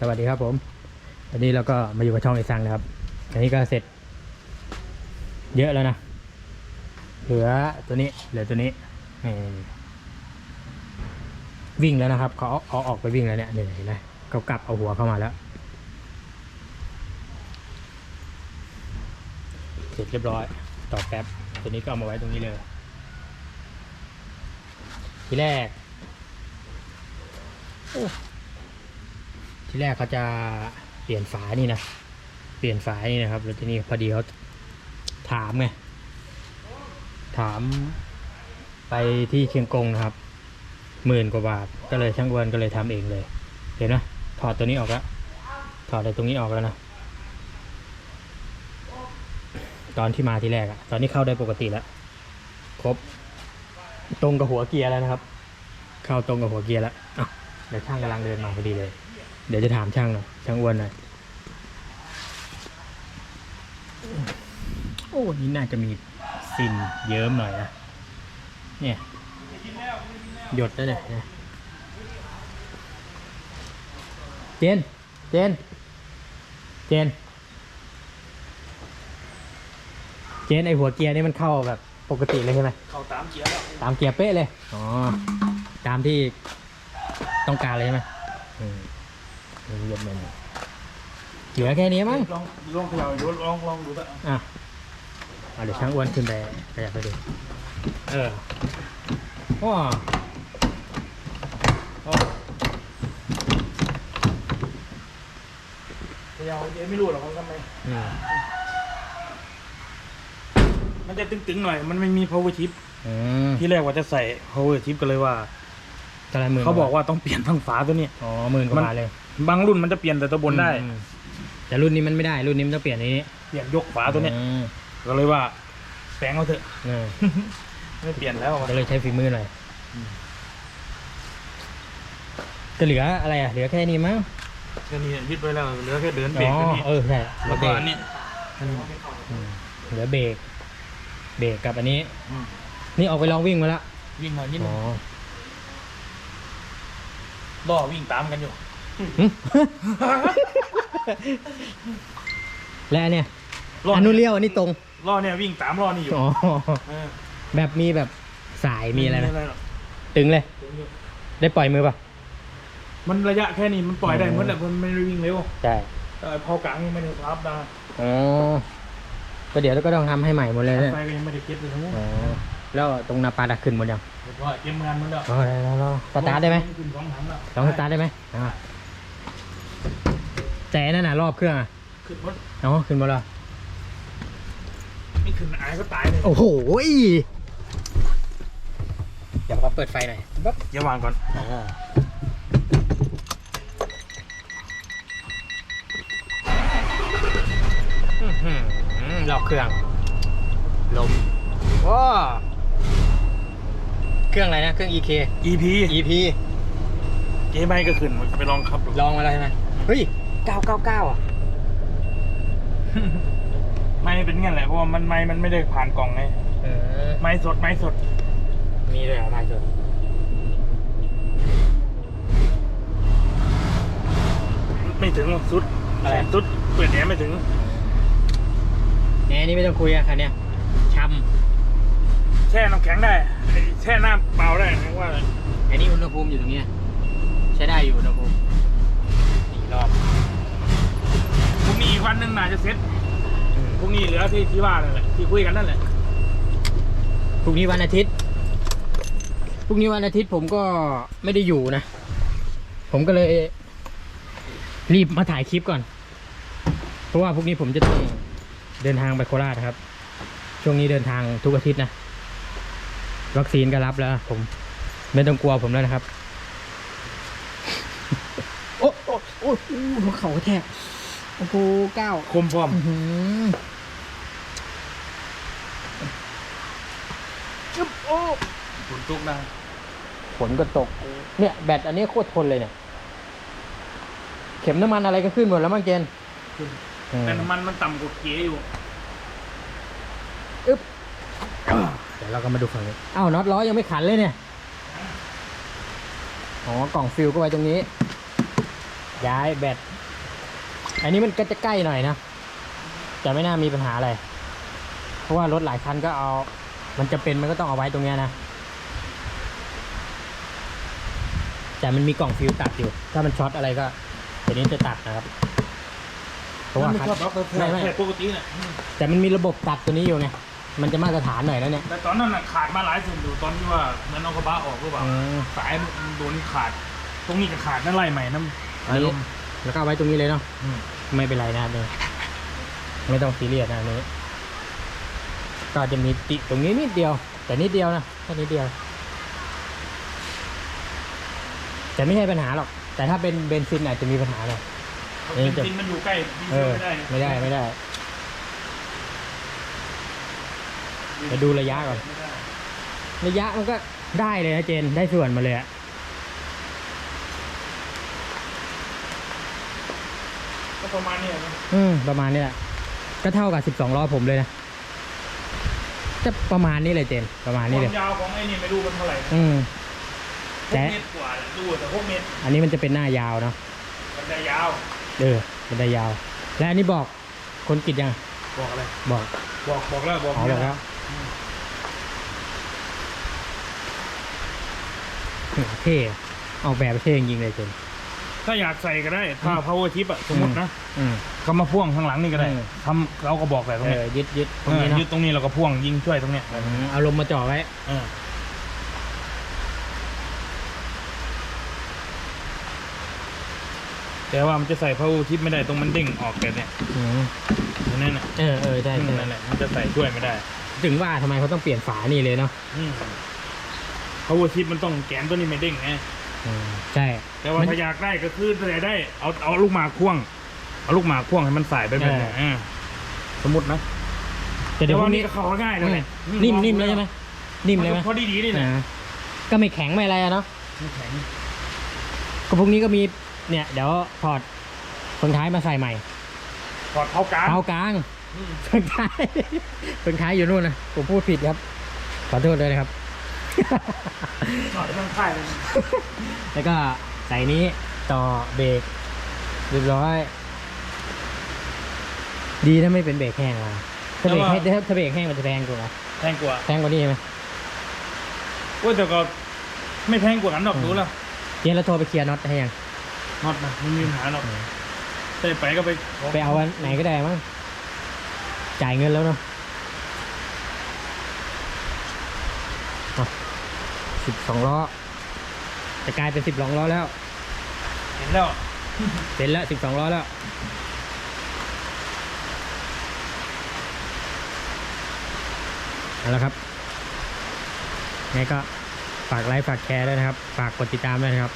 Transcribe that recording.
สวัสดีครับผมอันนี้เราก็มาอยู่กับช่องไอซังนะครับ อันนี้ก็เสร็จ เยอะแล้วนะ เหลือตัวนี้ เหลือตัวนี้ วิ่งแล้วนะครับ เขาเอาเอาออกไปวิ่งแล้วเนี่ยเนี่ยเห็นไหมเขากลับเอาหัวเข้ามาแล้ว เสร็จเรียบร้อย ต่อแป๊บ ตัวนี้ก็เอามาไว้ตรงนี้เลย ทีแรกโอ้ ที่แรกเขาจะเปลี่ยนฝานี่นะเปลี่ยนฝานี่นะครับแล้วทีนี้พอดีเขาถามไงถามไปที่เชียงกงนะครับหมื่นกว่าบาทก็เลยช่างอ้วนก็เลยทำเองเลย เห็นไหมถอดตัวนี้ออกแล้วถอดในตรงนี้ออกแล้วนะตอนที่มาที่แรกอะตอนนี้เข้าได้ปกติแล้วครบ ตรงกับหัวเกียร์แล้วนะครับ เข้าตรงกับหัวเกียร์แล้วอ้าวเดี๋ยวช่างกำลังเดินมาพอดีเลย เดี๋ยวจะถามช่างหน่อยช่างอ้วนหน่อยโอ้นี่น่าจะมีซินเยิ้มหน่อยนะเนี่ย หยดแล้วเนี่ยนะเจนเจนเจนเจนไอหัวเกียร์นี่มันเข้าแบบปกติเลยใช่ไหมเข้าตามเกียร์แล้วตามเกียร์เป๊ะเลย อ๋อ ตามที่ต้องการเลยใช่ไหมอืม เยี่ยมเลยเหลือแค่นี้มั้งลองลองเขย่าดูลองลองดูซะอะเอาเดี๋ยวช่างอ้วนขึ้นไปขยับไปดูเออว้าโอ้เขย่าเดี๋ยวไม่รู้หรอกว่าทำไมอืมมันจะตึงๆหน่อย มันไม่มี power tip อืมที่แรกว่าจะใส่ power tip ก็เลยว่า ตะไรหมื่นเขาบอกว่าต้องเปลี่ยนทั้งฝาตัวนี้ อ๋อหมื่นกว่าบาทเลย บางรุ่นมันจะเปลี่ยนแต่ตัวบนได้ อืมแต่รุ่นนี้มันไม่ได้ รุ่นนี้มันต้องเปลี่ยนในนี้เปลี่ยนยกฝาตัวเนี้ยอืมก็เลยว่าแปลงเอาเถอะ เออไม่เปลี่ยนแล้วก็เลยใช้ฝีมือหน่อยอืมจะเหลืออะไรอะ เหลือแค่นี้มั้ง แค่นี้ยึดไว้แล้วเหลือแค่เดินเบรอ๋กอตัวนี้เออใช่เหลืแล้อวเบก็รกอันนี้อืมเหลือเบรก เบรกกับอันนี้ อืมนี่ออกไปลองวิ่งมาแล้ววิ่งมานิดอ๋นึอง ล่อวิ่งตามกันอยู่หึและอันเนี่ยล่ออันนู้นเลี้ยวอันนี้ตรงล่อเนี่ยวิ่งตามล่อนี่อยู่อ๋อเออแบบมีแบบสายมีอะไรไหมหรอกตึงเลยเดี๋ยวอยู่ได้ปล่อยมือป่ะมันระยะแค่นี้มันปล่อยได้อ๋อหมดแหละมันไม่ได้วิ่งเร็วใช่แต่พอกลางนี่ไม่ได้รับนะอ๋อก็เดี๋ยวเราก็ต้องทำให้ใหม่หมดเลยเนี่ย ไฟก็ยังไม่ได้เก็บเลยทั้งหมด อ๋อ แล้วตรงนาปาดักขึ้นหมดยังเรียบร้อยเก็บงานมันแล้วอ๋อได้แล้วแล้วสตาร์ทได้ไหมขึ้นสองถังแล้วลองสตาร์ทได้ไหมอ่าแต่นั่นน่ะรอบเครื่องอะขึ้นหมดอ๋อขึ้นหมดแล้วไม่ขึ้นอายก็ตายเลยโอ้โหยเดี๋ยวขอเปิดไฟหน่อยปั๊บอย่าวางก่อนอ๋ออื้อหือรอบเครื่องลมว้าเค รื่องอะไรนะ เครื่อง EK EP EP เจ๊ใบก็ขึ้นไปลองขับดูลองมาแล้วใช่ไหมเฮ้ย 999 อะ ไม่เป็นงั้นแหละเพราะว่ามันไม่มันไม่ได้ผ่านกล่องไงเออ ไม้สดไม้สด มีด้วยเหรอไม่สดไม่ถึงสุดอะไร สุดเปิดแหนไม่ถึง แหนี่ไม่ต้องคุยอะคันเนี้ยช้ แช่น้ำแข็งได้ไอ้แช่น้ำเปล่าได้นะว่าำอันนี้อุณหภูมิอยู่ตรงเนี้ยใช้ได้อยู่อุณหภูมินี่รอบพรุ่งนี้อีกวันหนึ่งน่าจะเซ็ตพรุ่งนี้เหลือที่ที่ว่านั่นแหละที่คุยกันนั่นแหละพรุ่งนี้วันอาทิตย์พรุ่งนี้วันอาทิตย์ผมก็ไม่ได้อยู่นะ ผมก็เลย รีบมาถ่ายคลิปก่อน เพราะว่าพรุ่งนี้ผมจะต้องเดินทางไปโคราชนะครับ ช่วงนี้เดินทางทุกอาทิตย์นะ วัคซีนก็รับแล้วผม ไม่ต้องกลัวผมแล้วนะครับ โอ้โอ้โอ้โอ้หัวเข่าแทกโอ้โหเก้าคมพร้อมอื้อหือจึ๊บโอ้ฝนตกนะฝนก็ตก เนี่ย แบตอันนี้โคตรทนเลยเนี่ย เข็มน้ำมันอะไรก็ขึ้นหมดแล้วมั้งเจนเออแต่น้ำมันมันต่ำกว่าเกียร์อยู่ อึ๊บเดี๋ ยวเราก็มาดูฝั่งนี้อ้าวน็อตล้อยังไม่ขันเลยเนี่ยอ๋อกล่องฟิลก็ไว้ตรงนี้ ย้ายแบตอันนี้มันก็จะใกล้หน่อยนะแต่ไม่น่ามีปัญหาอะไร เพราะว่ารถหลายคันก็เอา มันจะเป็นมันก็ต้องเอาไว้ตรงเนี้ยนะแต่มันมีกล่องฟิวตัดอยู่ ถ้ามันช็อตอะไรก็ตัวนี้จะตัดนะครับ เพราะว่าไม่คันชอบล็อกไม่ไม่แค่ปกติน่ะแต่มันมีระบบตัดตัวนี้อยู่ไง มันจะมาตรฐานหน่อยแล้วเนี่ย แต่ตอนนั้นน่ะขาดมาหลายเส้นอยู่ตอนที่ว่ามันเอากระบะออกหรือเปล่าอืม สายมันโดนขาด ตรงนี้ก็ขาดนั่นไล่ใหม่น้ำอันนี้แล้วก็เอาไว้ตรงนี้เลยเนาะ อืมไม่เป็นไรนะเนี่ยไม่ต้องซีเรียสนะอันนี้ก็จะมีติตรงนี้นิดเดียว แต่นิดเดียวนะแค่นิดเดียว แต่ไม่ใช่ปัญหาหรอก แต่ถ้าเป็นเบนซินอาจจะมีปัญหาหน่อยเพราะเป็นซินมันอยู่ใกล้ดีเอเซลอ ไม่ได้ไม่ได้ไม่ได้ ไปดูระยะก่อนไม่ได้ระยะมันก็ได้เลยนะเจน ได้ส่วนมาเลยอะก็ประมาณเนี้ยนะอืม ประมาณนี้แหละ ก็เท่ากับสิบสองล้อผมเลยนะ จะประมาณนี้เลยเจน ประมาณคนี้วาเลยมยาวของไอ้นี่ไม่รู้มันเท่าไหร่นะอืมหแต่กเมตรกว่าแหละดูแต่หกเมตรอันนี้มันจะเป็นหน้ายาวเนาะ มันได้ยาวเออมันได้ยาว และอันนี้บอกคนกิดยัง บอกอะไรบอกบอกบอกแล้วบอกอ๋อบอกแล้ว เท่ออกแบบเท่จริงๆเลยเจน ถ้าอยากใส่ก็ได้ ถ้า power tip อะสมมตินะอืม ก็มาพ่วงข้างหลังนี่ก็ได้อืมทำเราก็บอกแบบตรงเอเนี้ยอยึดยึดตรงเออนี้เนาะยึดตรงนี้เราก็พ่วงยิงช่วยตรงเนี้ยอืมเอาลมมาจ่อไว้ เออแต่ว่ามันจะใส่ power tip ไม่ได้ตรงมันเด้งออกแต่เนี่ยอืม ตรงนั้นน่ะเออเออใช่อืมใช่นั่นแหละมันจะใส่ช่วยไม่ได้ ถึงว่าทำไมเขาต้องเปลี่ยนฝานี่เลยเนาะอืม power tip มันต้องแกนตัวนี้ไม่เด้งไงอืมใช่แต่ว่ามันถ้าอยากได้ก็คือใส่ได้ เอาเอาลูกหมากพ่วง เอาลูกหมากพ่วงให้มันใส่ไปแบบเนี้ยเออเออสมมตินะแต่เดี๋ยวพว่ารุ่งนี่นี้ก็เข้าง่ายแล้วเนี่ยนิ่มนิ่มเลยใช่ไหมนิ่มเลยไหมพอดีดีๆนี่แหละอ่าก็ไม่แข็งไม่อะไรอะเนาะไม่แข็งก็พรุ่งนี้ก็มีเนี่ย เดี๋ยวถอดเฟืองท้ายมาใส่ใหม่ถอดเท้ากลางเท้ากลาง อืมเฟืองท้ายเฟืองท้ายอยู่นู่นนะผมพูดผิดครับ ขอโทษด้วยนะครับถอดข้างค่ายเลยแล้วก็ใส่นี้ต่อเบรกเรียบร้อย ดีถ้าไม่เป็นเบรกแห้งมาถ้าเบรกแห้งถ้าถ้าเบรกแห้งมันจะแพงกว่าแพงกว่าแพงกว่านี้ใช่ไหมโอ้ยแต่ก็ไม่แพงกว่ากันหรอกอืมดูแล้วเจนแล้วโทรไปเคลียร์น็อตให้ยังน็อตนะไม่มีปัญหาหรอกแต่ไปก็ไปไปเอาวันไหนก็ได้มั้ง จ่ายเงินแล้วเนาะสิบสองล้อ จะกลายเป็นสิบสองล้อแล้ว เห็นแล้วเป็นแล้วสิบสองล้อแล้ว เอาละครับไงก็ฝากไลค์ฝากแชร์ด้วยนะครับ ฝากกดติดตามด้วยนะครับ